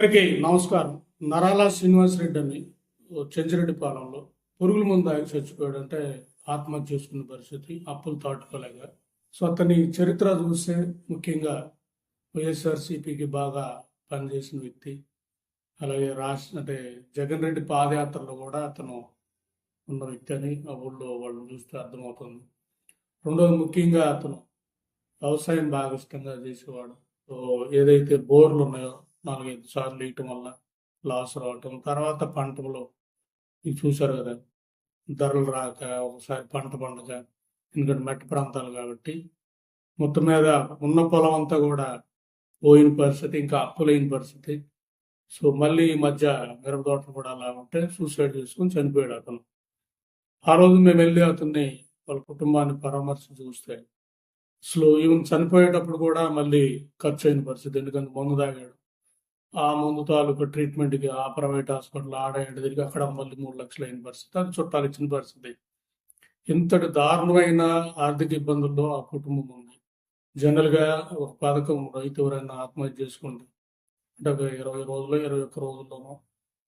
అందరికీ నమస్కారం. నరాల శ్రీనివాస్ రెడ్డి అని ఓ చెంచిరెడ్డి పాలెంలో పురుగుల ముందు ఆగి చచ్చిపోయాడు అంటే ఆత్మహత్య చేసుకున్న పరిస్థితి అప్పులు తాటుకోలేక సో అతని చరిత్ర చూస్తే ముఖ్యంగా వైఎస్ఆర్సీపీకి బాగా పనిచేసిన వ్యక్తి. అలాగే రాష్ట్ర అంటే జగన్ రెడ్డి పాదయాత్రలో కూడా అతను ఉన్న వ్యక్తి అని ఆ ఊళ్ళో వాళ్ళు చూస్తే అర్థమవుతుంది. రెండోది ముఖ్యంగా అతను వ్యవసాయం బాగా ఇష్టంగా చేసేవాడు. ఏదైతే బోర్లు ఉన్నాయో నాలుగైదు సార్లు వేయటం వల్ల లాస్ రావటం తర్వాత పంటలో ఇది చూశారు కదా ధరలు రాక ఒకసారి పంట పండగ ఎందుకంటే మట్టి ప్రాంతాలు కాబట్టి మొత్తం మీద ఉన్న పొలం అంతా కూడా పోయిన పరిస్థితి ఇంకా అప్పులైన పరిస్థితి. సో మళ్ళీ ఈ మధ్య మిరప తోటలు కూడా అలా ఉంటే సూసైడ్ చేసుకుని చనిపోయాడు అతను. ఆ రోజు మేము వెళ్ళి అతన్ని వాళ్ళ కుటుంబాన్ని పరామర్శ చూస్తే అసలు ఈవెన్ చనిపోయేటప్పుడు కూడా మళ్ళీ ఖర్చు అయిన పరిస్థితి ఎందుకంటే మందు తాగాడు. ఆ ముందు తాలూకు ట్రీట్మెంట్కి ఆ ప్రైవేట్ హాస్పిటల్ ఆడ తిరిగి అక్కడ మళ్ళీ మూడు లక్షలు అయిన పరిస్థితి అది చుట్టాలు ఇచ్చిన పరిస్థితి. ఇంతటి దారుణమైన ఆర్థిక ఇబ్బందుల్లో ఆ కుటుంబం ఉంది. జనరల్గా ఒక పథకం రైతు ఎవరైనా ఆత్మహత్య చేసుకుంటే అంటే ఒక ఇరవై రోజులు ఇరవై ఒక్క రోజుల్లోనో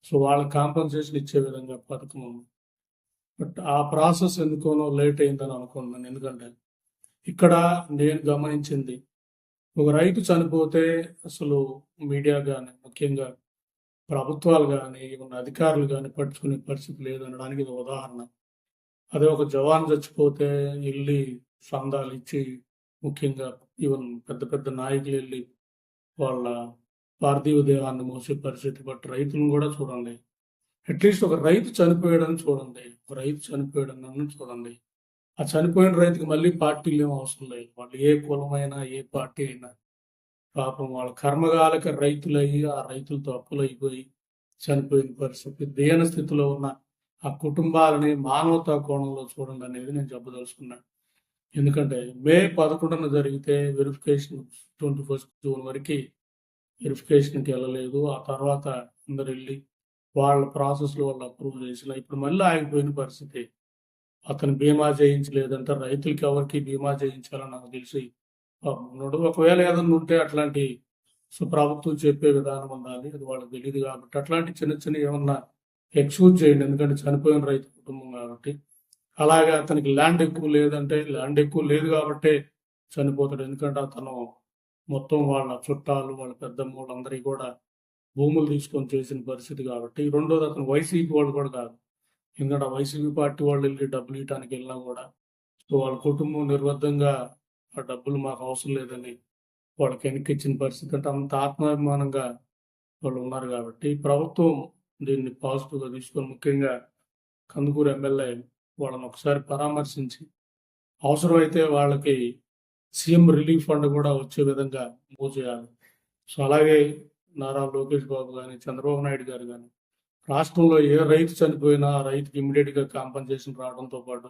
సో వాళ్ళకి కాంపన్సేషన్ ఇచ్చే విధంగా పథకం ఉంది. బట్ ఆ ప్రాసెస్ ఎందుకోనో లేట్ అయిందని అనుకున్నాను ఎందుకంటే ఇక్కడ నేను గమనించింది ఒక రైతు చనిపోతే అసలు మీడియా కానీ ముఖ్యంగా ప్రభుత్వాలు కానీ ఉన్న అధికారులు కానీ పట్టుకునే పరిస్థితి లేదు అనడానికి ఇది ఉదాహరణ. అదే ఒక జవాన్ చచ్చిపోతే వెళ్ళి సందాలు ఇచ్చి ముఖ్యంగా ఈవెన్ పెద్ద పెద్ద నాయకులు వెళ్ళి వాళ్ళ పార్థివ దేహాన్ని మోసే పరిస్థితి బట్ రైతులను కూడా చూడండి. అట్లీస్ట్ ఒక రైతు చనిపోయాడని చూడండి. ఒక రైతు చనిపోయాడని చూడండి. ఆ చనిపోయిన రైతుకి మళ్ళీ పార్టీలు ఏం అవసరం లేదు. వాళ్ళు ఏ కులమైనా ఏ పార్టీ అయినా పాపం వాళ్ళ కర్మకాలక రైతులయ్యి ఆ రైతులతో అప్పులైపోయి చనిపోయిన పరిస్థితి దేన స్థితిలో ఉన్న ఆ కుటుంబాలని మానవతా కోణంలో చూడండి అనేది నేను చెప్పదలుచుకున్నాను ఎందుకంటే మే పదకొండున జరిగితే వెరిఫికేషన్ ట్వంటీ ఫస్ట్ జూన్ వరకు వెరిఫికేషన్కి వెళ్ళలేదు. ఆ తర్వాత అందరు వెళ్ళి వాళ్ళ ప్రాసెస్లో వాళ్ళు అప్రూవ్ చేసిన ఇప్పుడు మళ్ళీ ఆగిపోయిన పరిస్థితి. అతను బీమా చేయించలేదంటే రైతులకి ఎవరికి బీమా చేయించాలని నాకు తెలిసి ఉన్నాడు. ఒకవేళ ఏదన్నా ఉంటే అట్లాంటి సో ప్రభుత్వం చెప్పే విధానం ఉండాలి అది వాళ్ళకి తెలియదు కాబట్టి అట్లాంటి చిన్న చిన్న ఏమన్నా ఎక్స్క్యూజ్ చేయండి. ఎందుకంటే చనిపోయిన రైతు కుటుంబం కాబట్టి. అలాగే అతనికి ల్యాండ్ ఎక్కువ లేదంటే ల్యాండ్ ఎక్కువ లేదు కాబట్టే చనిపోతాడు. ఎందుకంటే అతను మొత్తం వాళ్ళ చుట్టాలు వాళ్ళ పెద్దమ్మ వాళ్ళందరికీ కూడా భూములు తీసుకొని చేసిన పరిస్థితి కాబట్టి. రెండోది అతను వైసీపీ వాళ్ళు కూడా కాదు. ఎందుకంటే వైసీపీ పార్టీ వాళ్ళు వెళ్ళి డబ్బులు ఇవ్వడానికి వెళ్ళినా కూడా సో వాళ్ళ కుటుంబం నిర్బద్ధంగా ఆ డబ్బులు మాకు అవసరం లేదని వాళ్ళకి వెనక్కి ఇచ్చిన పరిస్థితి. అంటే అంత ఆత్మాభిమానంగా వాళ్ళు ఉన్నారు కాబట్టి ప్రభుత్వం దీన్ని పాజిటివ్గా తీసుకొని ముఖ్యంగా కందుకూరు ఎమ్మెల్యే వాళ్ళని ఒకసారి పరామర్శించి అవసరమైతే వాళ్ళకి సీఎం రిలీఫ్ ఫండ్ కూడా వచ్చే విధంగా మూవ్ చేయాలి సో అలాగే నారా లోకేష్ బాబు కానీ చంద్రబాబు నాయుడు గారు కానీ రాష్ట్రంలో ఏ రైతు చనిపోయినా రైతుకి ఇమ్మీడియట్గా కాంపన్సేషన్ రావడంతో పాటు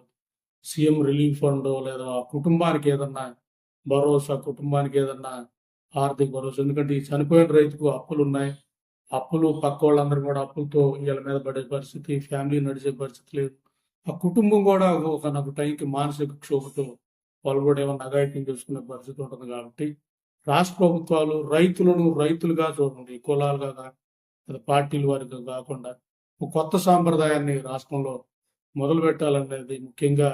సీఎం రిలీఫ్ ఫండ్ లేదా ఆ కుటుంబానికి ఏదన్నా భరోసా కుటుంబానికి ఏదన్నా ఆర్థిక భరోసా. ఎందుకంటే ఈ చనిపోయిన రైతుకు అప్పులు ఉన్నాయి. అప్పులు పక్క వాళ్ళందరూ కూడా అప్పులతో వీళ్ళ మీద పడే పరిస్థితి ఫ్యామిలీ నడిచే పరిస్థితి లేదు. ఆ కుటుంబం కూడా ఒక నాకు టైంకి మానసిక క్షోభతో వాళ్ళు కూడా ఏమన్నా అగాయిత్యం చేసుకునే పరిస్థితి ఉంటుంది కాబట్టి రాష్ట్ర ప్రభుత్వాలు రైతులను రైతులుగా చూడండి కులాలుగా కానీ పార్టీల వారికి కాకుండా ఒక కొత్త సాంప్రదాయాన్ని రాష్ట్రంలో మొదలు పెట్టాలనేది ముఖ్యంగా